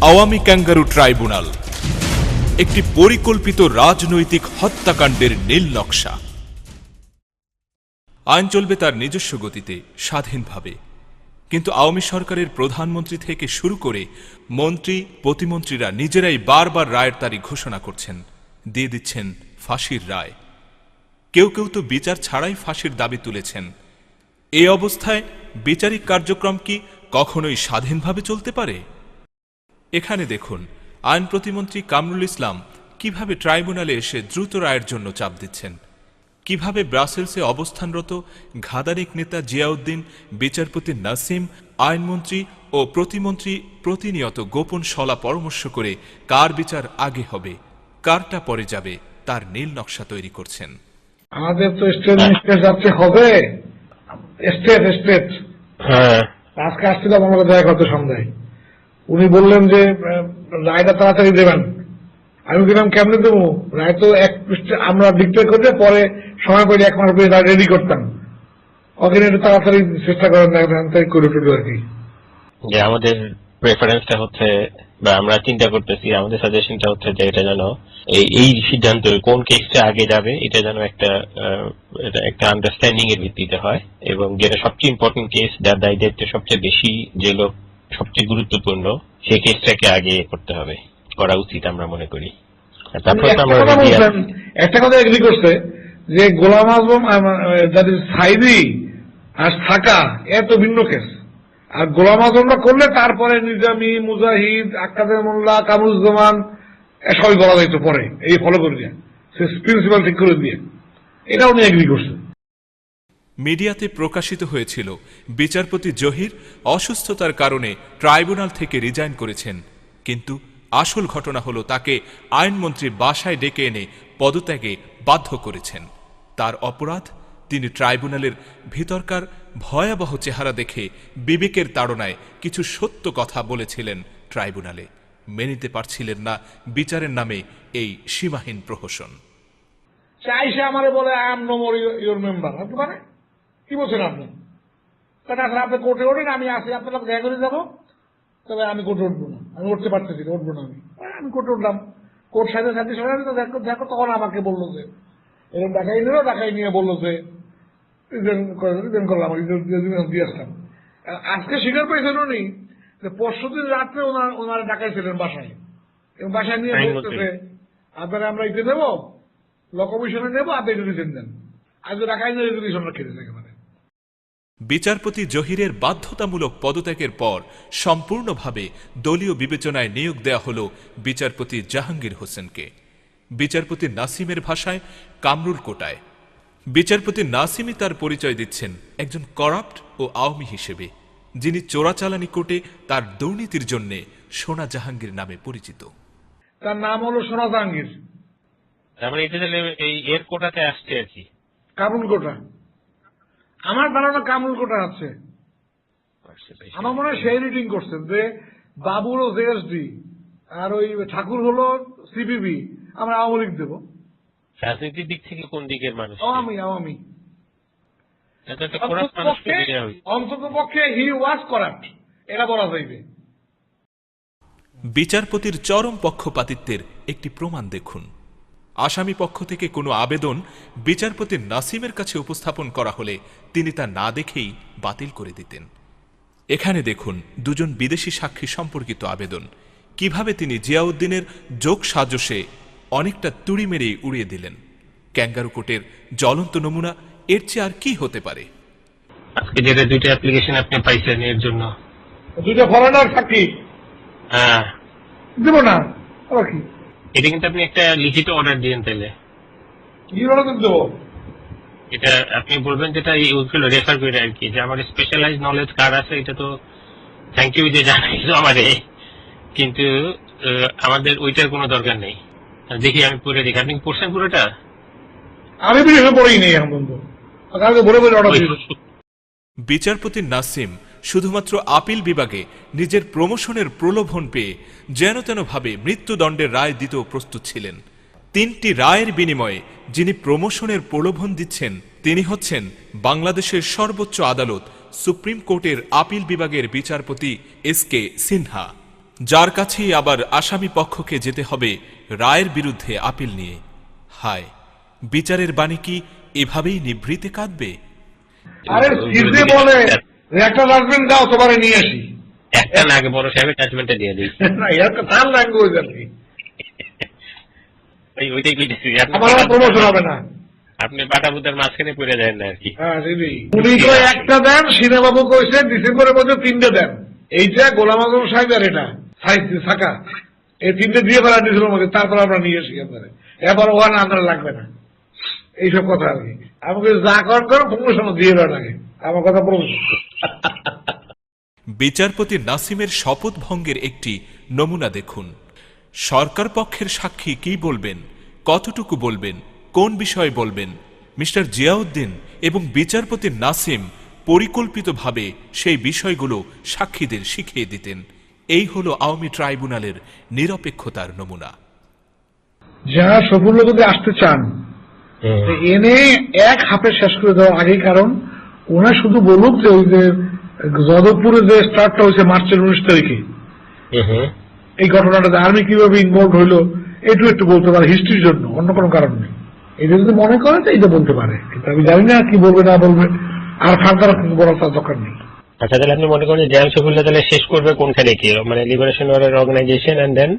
Awami kangaroo tribunal, একটি পরিকল্পিত রাজনৈতিক হত্যাকাণ্ডের নীল নকশা। আইন চলবে তার নিজস্ব গতিতে, স্বাধীনভাবে। কিন্তু আওয়ামী সরকারের প্রধানমন্ত্রী থেকে শুরু করে মন্ত্রী, প্রতিমন্ত্রীরা নিজেরাই বারবার রায়ের তারিখ ঘোষণা করছেন, দিয়ে দিচ্ছেন ফাঁসির রায়। কেউ কেউ তো বিচার ছাড়াই ফাঁসির দাবি তুলেছেন। এই অবস্থায় বিচারিক কার্যক্রম কি কখনোই স্বাধীনভাবে চলতে পারে? এখানে দেখুন আইন প্রতিমন্ত্রী কামরুল ইসলাম কীভাবে ট্রাইব্যুনালে এসে দ্রুত রায়ের জন্য চাপ দিচ্ছেন? কীভাবে ব্রাসেলসে অবস্থানরত ঘাদারিক নেতা জিয়াউদ্দিন বিচারপতি নাসিম আইনমন্ত্রী ও প্রতিমন্ত্রী প্রতিনিয়ত গোপন সলা পরামর্শ করে কার বিচার আগে হবে কারটা পরে যাবে তার নীল নকশা তৈরি করছেন। আমাদের তো স্টেট মিনিস্টার যাচ্ছে হবে। State state. হ্যাঁ। আজকে আসছিলাম আমাকে দেখা করতে সন্ধ্যায়। উনি বললেন যে রায়টা তাড়াতাড়ি দেবেন। আমি বললাম, কেমনে দেবো? রায় তো এক আমরা ডিক্লেয়ার করে পরে সময় পেলে এক মাস পরে রায় রেডি করতাম। ওখানে একটু তাড়াতাড়ি চেষ্টা করেন তাড়াতাড়ি করে টুকু আর কি। যে আমাদের প্রেফারেন্সটা হচ্ছে, বা আমরা চিন্তা করতেছি, আমাদের সাজেশনটা হচ্ছে যে এটা যেন এই সিদ্ধান্ত কোন কেসটা আগে যাবে, এটা যেন একটা একটা আন্ডারস্ট্যান্ডিং এর ভিত্তিতে হয়। এবং যেটা সবচেয়ে ইম্পর্টেন্ট কেস যার দায় দায়িত্ব সবচেয়ে বেশি যে লোক সবচেয়ে গুরুত্বপূর্ণ সেই কেসটাকে আগে করতে হবে। করা উচিত আমরা মনে করি। একটা আমরা কথা একটা এগ্রি করছে যে গোলাম আজম ইজ সাইদি আর থাকা এত ভিন্ন কেস আর গোলাম আজমরা করলে তারপরে নিজামি মুজাহিদ আক্কাদের মোল্লা কামরুজ্জামান সবই বলা যাইতো পরে এই ফলো করে দিয়ে। সে প্রিন্সিপাল ঠিক করে দিয়ে। এটা উনি এগ্রি করছে। মিডিয়াতে প্রকাশিত হয়েছিল, বিচারপতি জহির অসুস্থতার কারণে ট্রাইব্যুনাল থেকে রিজাইন করেছেন, কিন্তু আসল ঘটনা হলো তাকে আইনমন্ত্রী বাসায় ডেকে এনে পদত্যাগে বাধ্য করেছেন। তার অপরাধ, তিনি ট্রাইব্যুনালের ভিতরকার ভয়াবহ চেহারা দেখে বিবেকের তাড়নায় কিছু সত্য কথা বলেছিলেন ট্রাইব্যুনালে। মেনে নিতে পারছিলেন না বিচারের নামে এই সীমাহীন প্রহসন। চাইছে আমারে বলে I am no more your member কি বলছেন আপনি? কারণ আসলে আপনি কোর্টে ওঠেন আমি আসি আপনার সাথে দেখা করে যাব। তবে আমি কোর্টে উঠবো না আমি উঠতে পারতেছি না উঠবো না আমি। আমি কোর্টে উঠলাম। কোর্ট সাথে সাথে সবাই তো দেখো দেখো তখন আমাকে বলল যে এরকম দেখাই নিল দেখাই নিয়ে বলল যে করলাম দিয়ে আসলাম। আজকে স্বীকার পেয়েছেন উনি যে পরশু দিন রাত্রে ওনার ওনারা ডাকাইছিলেন বাসায়। এবং বাসায় নিয়ে বলতেছে আপনারা আমরা ইতে দেবো ল কমিশনে নেব আপনি রিজাইন দেন। আজ ডাকাই নিয়ে খেতে একেবারে। বিচারপতি জহিরের বাধ্যতামূলক পদত্যাগের পর সম্পূর্ণভাবে দলীয় বিবেচনায় নিয়োগ দেয়া হল বিচারপতি জাহাঙ্গীর হোসেনকে। বিচারপতি নাসিমের ভাষায় কামরুল কোটায়। বিচারপতি নাসিমই তার পরিচয় দিচ্ছেন একজন করাপ্ট ও আওয়ামী হিসেবে যিনি চোরাচালানি কোর্টে তার দুর্নীতির জন্য সোনা জাহাঙ্গীর নামে পরিচিত। তার নাম হলো সোনা জাহাঙ্গীর। তার মানে এটা এই এর কোটাতে আসছে আর কি। কামুল কোটা। আমার ধারণা কামুল কোটা আছে। আমার মনে হয় সেই রিডিং করছেন যে বাবু হলো জেএসডি আর ওই ঠাকুর হলো সিপিবি আমরা আওয়ামী লীগ দেবো। রাজনীতির দিক থেকে কোন দিকের মানুষ? আওয়ামী আওয়ামী। এটা একটা খোরাক মানুষকে দেওয়া হয়েছে। অন্তত পক্ষে হি ওয়াজ করাপ্ট এটা বলা যাইবে। বিচারপতির চরম পক্ষপাতিত্বের একটি প্রমাণ দেখুন। আসামি পক্ষ থেকে কোনো আবেদন বিচারপতি নাসিমের কাছে উপস্থাপন করা হলে তিনি তা না দেখেই বাতিল করে দিতেন। এখানে দেখুন দুজন বিদেশি সাক্ষী সম্পর্কিত আবেদন। কীভাবে তিনি জিয়াউদ্দিনের যোগ সাজসে অনেকটা তুড়ি মেরেই উড়িয়ে দিলেন। ক্যাঙ্গারু কোটের জ্বলন্ত নমুনা এর চেয়ে আর কি হতে পারে? আজকে যেটা দুইটা অ্যাপ্লিকেশন আপনি পাইছেন এর জন্য। দুইটা ফরেনার সাক্ষী? হ্যাঁ। দেবো না আবার কি? এটা কিন্তু আপনি একটা লিখিত অর্ডার দিয়েন তাহলে কি বলো কিন্তু দেবো? এটা আপনি বলবেন যেটা এই ওইগুলো রেফার করে আর কি যে আমার স্পেশালাইজ নলেজ কার আছে এটা তো থ্যাংক ইউ যে জানাইছো আমারে। কিন্তু আহ, আমাদের ওইটার কোনো দরকার নেই। দেখি আমি পড়ে দেখি। আপনি পড়ছেন পুরোটা? আমি পড়েই নেই এখন পর্যন্ত। কালকে বলে বলে অর্ডার বিচারপতি নাসিম শুধুমাত্র আপিল বিভাগে নিজের প্রমোশনের প্রলোভন পেয়ে যেন তেনভাবে মৃত্যুদণ্ডের রায় দিতেও প্রস্তুত ছিলেন। তিনটি রায়ের বিনিময়ে যিনি প্রমোশনের প্রলোভন দিচ্ছেন, তিনি হচ্ছেন বাংলাদেশের সর্বোচ্চ আদালত সুপ্রিম কোর্টের আপিল বিভাগের বিচারপতি এস কে সিনহা। যার কাছেই আবার আসামি পক্ষকে যেতে হবে রায়ের বিরুদ্ধে আপিল নিয়ে। হায়, বিচারের বাণী কি এভাবেই নিভৃতে কাঁদবে? আরে বলে একটা জাজমেন্ট দাও তোমারে নিয়ে আসি। একটা না আগে বড় সাহেবের জাজমেন্টে দিয়ে দিই। না এটা তার ল্যাঙ্গুয়েজ আর কি ওই ওইটাই কইতেছি আমার প্রমোশন হবে না। আপনি বাটা বুতার মাঝখানে পড়ে যায় না আর কি। হ্যাঁ উনি তো একটা দেন সিনেমাবু কইছে ডিসেম্বরের মধ্যে তিনটে দেন। এইটা গোলাম আজম সাহেব আর এটা থাকা এই তিনটে দিয়ে ফেলা দিয়েছিল আমাকে তারপর আমরা নিয়ে এসি আপনারা। এবার ওখানে আপনার লাগবে না। এইসব কথা আর কি। আমাকে যা করেন করো প্রমোশন দিয়ে দেওয়ার আগে। আমার কথা প্রমোশন বিচারপতি নাসিমের শপথ ভঙ্গের একটি নমুনা দেখুন। সরকার পক্ষের সাক্ষী কি বলবেন কতটুকু বলবেন কোন বিষয়ে বলবেন মিস্টার জিয়াউদ্দিন এবং বিচারপতি নাসিম পরিকল্পিতভাবে সেই বিষয়গুলো সাক্ষীদের শিখিয়ে দিতেন। এই হলো আওয়ামী ট্রাইব্যুনালের নিরপেক্ষতার নমুনা। যারা সফুল্ল যদি আসতে চান এনে এক হাফে শেষ করে দেওয়া আগেই কারণ ওনা শুধু বলুক যে ওই যে যাদবপুরে যে স্টার্টটা হয়েছে মার্চের উনিশ তারিখে। এই ঘটনাটাতে আর্মি কীভাবে ইনভলভ হইল একটু একটু বলতে পারে হিস্ট্রির জন্য অন্য কোনো কারণ নেই। এটা যদি মনে করে তো এটা বলতে পারে কিন্তু আমি জানি না কি বলবে না বলবে আর ফার্দার বলার তার দরকার নেই। আচ্ছা তাহলে আপনি মনে করেন যে জেএম শফিউল্লাহ তাহলে শেষ করবে কোনখানে কি? মানে লিবারেশন ওয়ারের অর্গানাইজেশন এন্ড দেন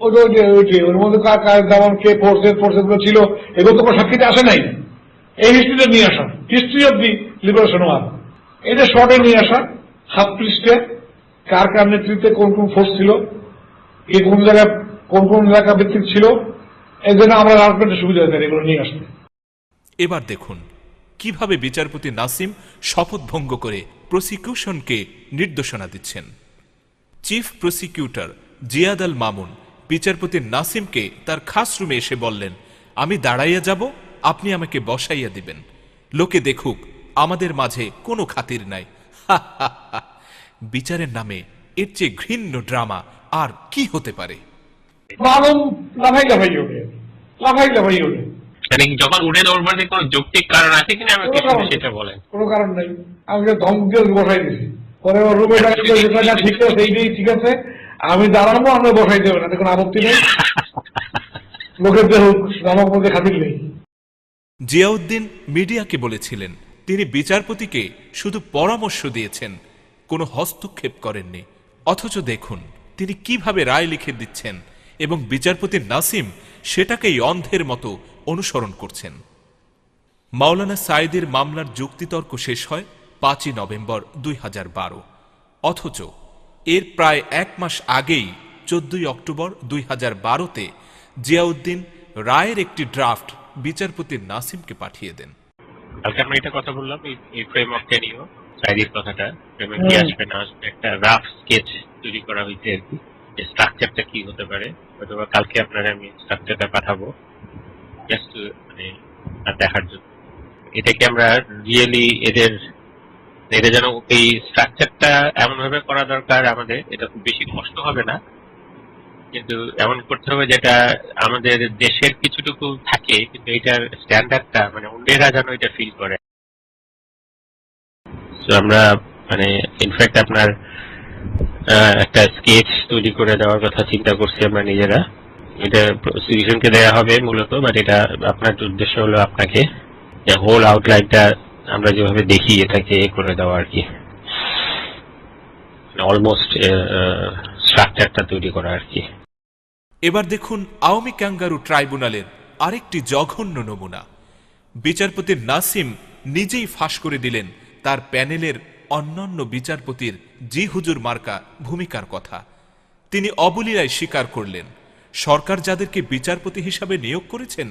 ওই ওই ওই ওর মধ্যে কার কার যেমন কে ফোর্সেস ফোর্সেস ছিল এগুলো তো কোনো সাক্ষীতে আসে নাই। এই হিস্ট্রিটা নিয়ে আসা history of the liberation war এটা শর্টে নিয়ে আসা, হাফ পৃষ্ঠে, কার কার নেতৃত্বে কোন কোন ফোর্স ছিল কে কোন জায়গায় কোন কোন এলাকা ভিত্তিক ছিল এই জন্য আমরা রাজনীতির সুবিধা হয়েছে এগুলো নিয়ে আসতে। এবার দেখুন, কীভাবে বিচারপতি নাসিম শপথ ভঙ্গ করে প্রসিকিউশনকে নির্দেশনা দিচ্ছেন। চিফ প্রসিকিউটর জিয়াদ আল মামুন বিচারপতি নাসিমকে তার খাস রুমে এসে বললেন, আমি দাঁড়াইয়া যাব, আপনি আমাকে বসাইয়া দিবেন। লোকে দেখুক আমাদের মাঝে কোনো খাতির নাই। বিচারের নামে এর চেয়ে ঘৃণ্য ড্রামা আর কি হতে পারে? লাফাই লাফাই ওঠে লাফাই লাফাই ওঠে। যখন উঠে ওর মধ্যে কোনো যৌক্তিক কারণ আছে কিনা আমাকে সেটা বলেন। কোনো কারণ নেই। আমি যে ধমক দিয়ে বসাই দিছি পরে ওর রুমে যেটা ঠিক আছে এইটাই ঠিক আছে। আমি দাঁড়াবো আমরা বসাই দেবো না দেখুন আপত্তি নেই। লোকের দেহ ধমক মধ্যে খাতির নেই। জিয়াউদ্দিন মিডিয়াকে বলেছিলেন তিনি বিচারপতিকে শুধু পরামর্শ দিয়েছেন, কোনো হস্তক্ষেপ করেননি। অথচ দেখুন, তিনি কীভাবে রায় লিখে দিচ্ছেন এবং বিচারপতি নাসিম সেটাকেই অন্ধের মতো অনুসরণ করছেন। মাওলানা সাইদের মামলার যুক্তিতর্ক শেষ হয় পাঁচই নভেম্বর দুই হাজার বারো। অথচ এর প্রায় এক মাস আগেই চোদ্দই অক্টোবর দুই হাজার বারোতে জিয়াউদ্দিন রায়ের একটি ড্রাফট বিচারপতি নাসিমকে পাঠিয়ে দেন। কালকে আমরা এটা কথা বললাম এই- ফ্রেমওয়ার্কটা নিয়েও সাইডির কথাটা ফ্রেমে কি আসবে না আসবে একটা রাফ স্কেচ তৈরি করা হয়েছে আর কি যে স্ট্রাকচারটা কি হতে পারে। হয়তো কালকে আপনারা আমি স্ট্রাকচারটা পাঠাবো জাস্ট মানে দেখার জন্য। এটাকে আমরা রিয়েলি এদের এটা যেন এই স্ট্রাকচারটা এমন ভাবে করা দরকার আমাদের এটা খুব বেশি কষ্ট হবে না। কিন্তু এমন করতে হবে যেটা আমাদের দেশের কিছুটুকু থাকে, কিন্তু এটার স্ট্যান্ডার্ডটা মানে অন্যেরা যেন এটা ফিল করে। So আমরা মানে ইনফ্যাক্ট আপনার একটা স্কেচ তৈরি করে দেওয়ার কথা চিন্তা করছি আমরা নিজেরা। এটা প্রসিকিউশনকে দেওয়া হবে মূলত বাট এটা আপনার উদ্দেশ্য হলো আপনাকে যে হোল আউটলাইনটা আমরা যেভাবে দেখি, এটাকে এ করে দেওয়া আর কি। অলমোস্ট স্ট্রাকচারটা তৈরি করা আর কি। এবার দেখুন আওয়ামী ক্যাঙ্গারু ট্রাইব্যুনালের আরেকটি জঘন্য নমুনা। বিচারপতি নাসিম নিজেই ফাঁস করে দিলেন তার প্যানেলের অন্যান্য বিচারপতির জি হুজুর মার্কা ভূমিকার কথা। তিনি অবলীলায় স্বীকার করলেন, সরকার যাদেরকে বিচারপতি হিসাবে নিয়োগ করেছেন,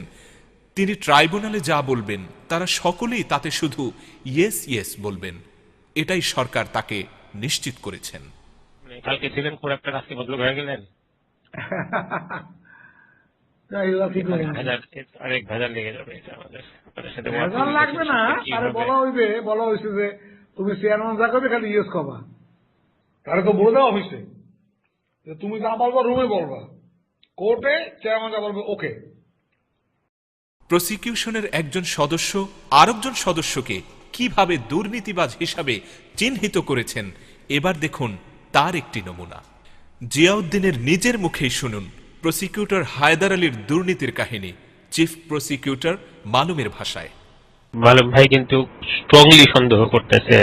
তিনি ট্রাইব্যুনালে যা বলবেন তারা সকলেই তাতে শুধু ইয়েস ইয়েস বলবেন। এটাই সরকার তাকে নিশ্চিত করেছেন। মানে কালকে ছিলেন, খুব একটা রাস্তা বদল হয়ে গেলেন? ভেজাল লেগে যাবে ভেজাল লাগবে না তারে বলা হইবে বলা হয়েছে যে তুমি চেয়ারম্যান যা করবে খালি ইয়েস কবা। তারে তো বলে দাও অফিসে তুমি যা বলবা রুমে বলবা। কোর্টে চেয়ারম্যান যা বলবে ওকে প্রসিকিউশনের একজন সদস্য আরেকজন সদস্যকে কীভাবে দুর্নীতিবাজ হিসাবে চিহ্নিত করেছেন এবার দেখুন তার একটি নমুনা। জিয়াউদ্দিনের নিজের মুখেই শুনুন প্রসিকিউটর হায়দার আলীর দুর্নীতির কাহিনী চিফ প্রসিকিউটর মালুমের ভাষায়। মালুম ভাই কিন্তু স্ট্রংলি সন্দেহ করতেছে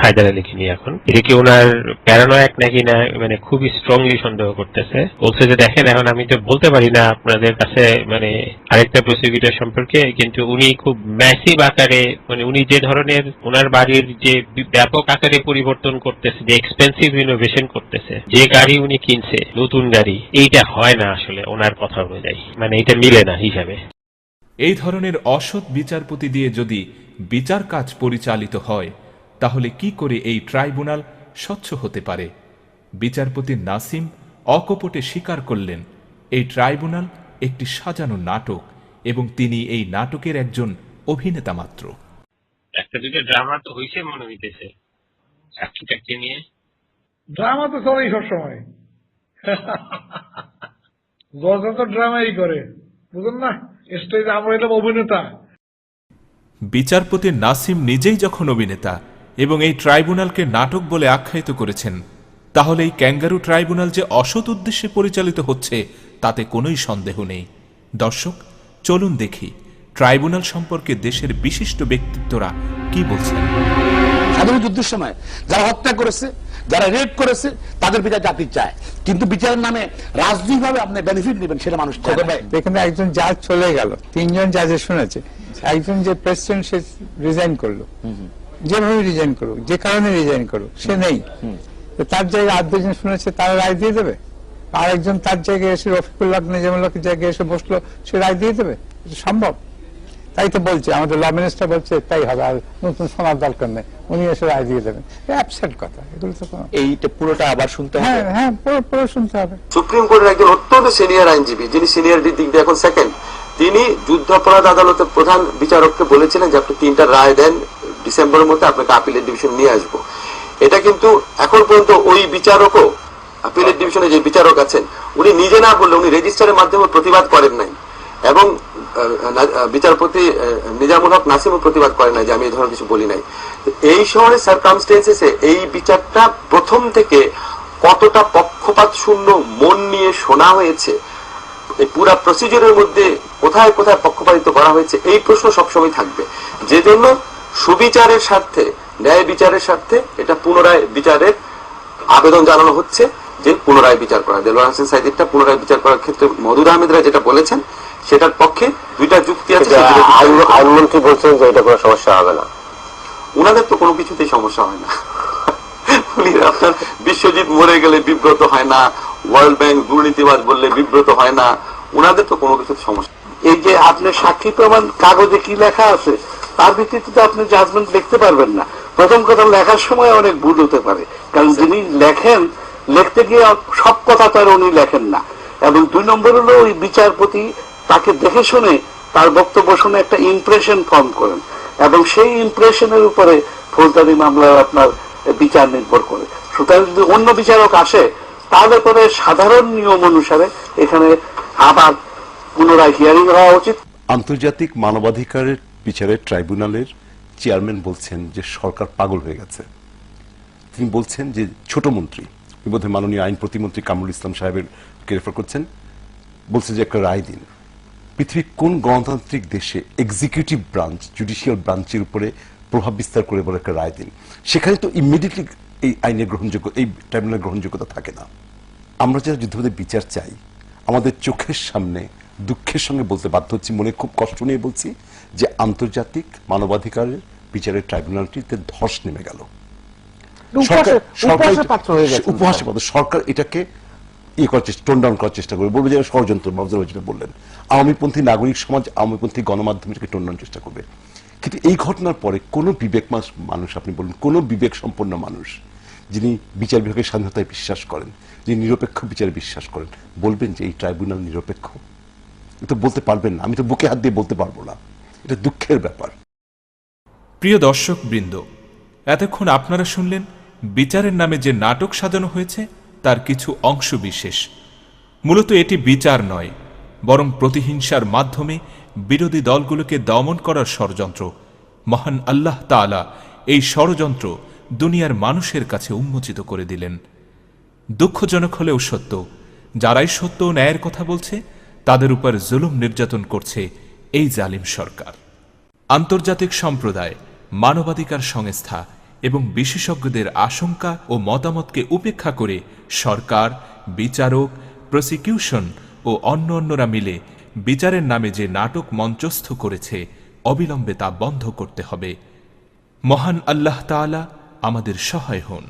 হায়দার আলীকে নিয়ে এখন। এটা কি ওনার প্যারানয়েক নাকি না মানে খুবই স্ট্রংলি সন্দেহ করতেছে। বলছে যে, দেখেন, এখন আমি তো বলতে পারি না আপনাদের কাছে মানে আরেকটা প্রসিকিউটর সম্পর্কে, কিন্তু উনি খুব ম্যাসিভ আকারে মানে উনি যে ধরনের ওনার বাড়ির যে ব্যাপক আকারে পরিবর্তন করতেছে, যে এক্সপেন্সিভ ইনোভেশন করতেছে, যে গাড়ি উনি কিনছে, নতুন গাড়ি, এইটা হয় না আসলে ওনার কথা অনুযায়ী। মানে এটা মিলে না হিসাবে। এই ধরনের অসৎ বিচারপতি দিয়ে যদি বিচার কাজ পরিচালিত হয় তাহলে কি করে এই ট্রাইব্যুনাল স্বচ্ছ হতে পারে? বিচারপতি নাসিম অকপটে স্বীকার করলেন এই ট্রাইব্যুনাল একটি সাজানো নাটক এবং তিনি এই নাটকের একজন অভিনেতা মাত্র। একটা দুটো ড্রামা তো হয়েছে মনে হইতেছে। চাকরি টাকরি নিয়ে? ড্রামা তো চলেই সবসময়। গজা তো ড্রামাই করে বুঝুন না? স্টেজ আমরা এলাম অভিনেতা। বিচারপতি নাসিম নিজেই যখন অভিনেতা এবং এই ট্রাইব্যুনালকে নাটক বলে আখ্যায়িত করেছেন, তাহলে এই ক্যাঙ্গারু ট্রাইব্যুনাল যে অসৎ উদ্দেশ্যে পরিচালিত হচ্ছে, তাতে কোনোই সন্দেহ নেই। দর্শক, চলুন দেখি, ট্রাইব্যুনাল সম্পর্কে দেশের বিশিষ্ট ব্যক্তিত্বরা কি বলছেন। স্বাধীন যুদ্ধের সময় যারা হত্যা করেছে, যারা রেপ করেছে, তাদের বিচার জাতি চায়। কিন্তু বিচারের নামে রাজনৈতিকভাবে আপনি বেনিফিট নেবেন সেটা মানুষ এখানে একজন জাজ চলে গেল, তিনজন জাজে শুনেছে। একজন যে প্রেসিডেন্ট সে রিজাইন করল। যেভাবে রিজাইন করুক, যে কারণে রিজাইন করুক, সে নেই। তার জায়গায় আর দুজন শুনেছে, তারা রায় দিয়ে দেবে? আর একজন তার জায়গায় এসে রফিকুল্লাহ নিজামুল্লাহর জায়গায় এসে বসল, সে রায় দিয়ে দেবে? সম্ভব? তাই তো বলছে আমাদের ল মিনিস্টার বলছে তাই হবে আর নতুন শোনার দরকার নেই। উনি এসে রায় দিয়ে দেবেন। অ্যাবসেন্ট কথা এগুলো তো কোনো এইটা পুরোটা আবার শুনতে হবে? হ্যাঁ হ্যাঁ পুরো পুরো শুনতে হবে। সুপ্রিম কোর্টের একজন অত্যন্ত সিনিয়র আইনজীবী যিনি সিনিয়রিটির দিক দিয়ে এখন সেকেন্ড তিনি যুদ্ধাপরাধ আদালতের প্রধান বিচারককে বলেছিলেন যে আপনি তিনটা রায় দেন ডিসেম্বরের মধ্যে আপনাকে আপিলের ডিভিশন নিয়ে আসব। এটা কিন্তু এখন পর্যন্ত ওই বিচারকও আপিলের ডিভিশনে যে বিচারক আছেন উনি নিজে না বললে উনি রেজিস্টারের মাধ্যমে প্রতিবাদ করেন নাই। এবং বিচারপতি নিজামুল হক নাসিমও প্রতিবাদ করে নাই যে আমি এই ধরনের কিছু বলি নাই। এই শহরের সার্কামস্টেন্সেসে এই বিচারটা প্রথম থেকে কতটা পক্ষপাত শূন্য মন নিয়ে শোনা হয়েছে, এই পুরা প্রসিজারের মধ্যে কোথায় কোথায় পক্ষপাতিত করা হয়েছে, এই প্রশ্ন সবসময় থাকবে। যে জন্য সুবিচারের স্বার্থে, ন্যায় বিচারের স্বার্থে এটা পুনরায় বিচারের আবেদন জানানো হচ্ছে যে পুনরায় বিচার করা। দেলোয়ার হোসেন সাইদিরটা পুনরায় বিচার করার ক্ষেত্রে মধুর আহমেদরা যেটা বলেছেন সেটার পক্ষে দুইটা যুক্তি আছে। আইনমন্ত্রী বলছেন যে এটা কোনো সমস্যা হবে না। ওনাদের তো কোনো কিছুতেই সমস্যা হয় না। উনি আপনার বিশ্বজিৎ মরে গেলে বিব্রত হয় না ওয়ার্ল্ড ব্যাংক দুর্নীতিবাজ বললে বিব্রত হয় না ওনাদের তো কোনো কিছুতে সমস্যা এই যে আপনার সাক্ষী প্রমাণ কাগজে কি লেখা আছে তার ভিত্তিতে তো আপনি জাজমেন্ট লিখতে পারবেন না। প্রথম কথা লেখার সময় অনেক ভুল হতে পারে। কারণ যিনি লেখেন লিখতে গিয়ে সব কথা তো আর উনি লেখেন না। এবং দুই নম্বর হলো ওই বিচারপতি তাকে দেখে শুনে তার বক্তব্য শুনে একটা ইমপ্রেশন ফর্ম করেন। এবং সেই ইমপ্রেশনের উপরে ফৌজদারি মামলার আপনার বিচার নির্ভর করে। সুতরাং যদি অন্য বিচারক আসে তাহলে পরে সাধারণ নিয়ম অনুসারে এখানে আবার পুনরায় হিয়ারিং হওয়া উচিত। আন্তর্জাতিক মানবাধিকারের বিচারের ট্রাইব্যুনালের চেয়ারম্যান বলছেন যে সরকার পাগল হয়ে গেছে। তিনি বলছেন যে ছোট মন্ত্রী বোধহয় মাননীয় আইন প্রতিমন্ত্রী কামরুল ইসলাম সাহেবের রেফার করছেন। বলছে যে একটা রায় দিন। পৃথিবীর কোন গণতান্ত্রিক দেশে এক্সিকিউটিভ ব্রাঞ্চ জুডিশিয়াল ব্রাঞ্চের উপরে প্রভাব বিস্তার করে বলে একটা রায় দিন? সেখানে তো ইমিডিয়েটলি এই আইনের গ্রহণযোগ্য এই ট্রাইব্যুনালের গ্রহণযোগ্যতা থাকে না। আমরা যারা যুদ্ধবাদের বিচার চাই আমাদের চোখের সামনে দুঃখের সঙ্গে বলতে বাধ্য হচ্ছি মনে খুব কষ্ট নিয়ে বলছি যে আন্তর্জাতিক মানবাধিকারের বিচারের ট্রাইব্যুনালটিতে ধস নেমে গেল। সরকার সরকার হয়ে পাত্র। সরকার এটাকে ইয়ে করার চেষ্টা টোন ডাউন করার চেষ্টা করবে। বলবে যে, ষড়যন্ত্র বাবুজার যেটা বললেন। আওয়ামীপন্থী নাগরিক সমাজ আওয়ামীপন্থী গণমাধ্যম এটাকে টোন ডাউন চেষ্টা করবে। কিন্তু এই ঘটনার পরে কোনো বিবেক মানুষ, আপনি বলুন, কোনো বিবেক সম্পন্ন মানুষ, যিনি বিচার বিভাগের স্বাধীনতায় বিশ্বাস করেন, যিনি নিরপেক্ষ বিচারে বিশ্বাস করেন, বলবেন যে, এই ট্রাইব্যুনাল নিরপেক্ষ? এটা বলতে পারবেন না। আমি তো বুকে হাত দিয়ে বলতে পারব না। এটা দুঃখের ব্যাপার। প্রিয় দর্শক বৃন্দ এতক্ষণ আপনারা শুনলেন বিচারের নামে যে নাটক সাজানো হয়েছে তার কিছু অংশ বিশেষ। মূলত এটি বিচার নয়, বরং প্রতিহিংসার মাধ্যমে বিরোধী দলগুলোকে দমন করার ষড়যন্ত্র। মহান আল্লাহ তাআলা এই ষড়যন্ত্র দুনিয়ার মানুষের কাছে উন্মোচিত করে দিলেন। দুঃখজনক হলেও সত্য, যারাই সত্য ও ন্যায়ের কথা বলছে, তাদের উপর জুলুম নির্যাতন করছে এই জালিম সরকার। আন্তর্জাতিক সম্প্রদায়, মানবাধিকার সংস্থা এবং বিশেষজ্ঞদের আশঙ্কা ও মতামতকে উপেক্ষা করে সরকার, বিচারক, প্রসিকিউশন ও অন্য অন্যরা মিলে বিচারের নামে যে নাটক মঞ্চস্থ করেছে, অবিলম্বে তা বন্ধ করতে হবে। মহান আল্লাহ তালা আমাদের সহায় হন।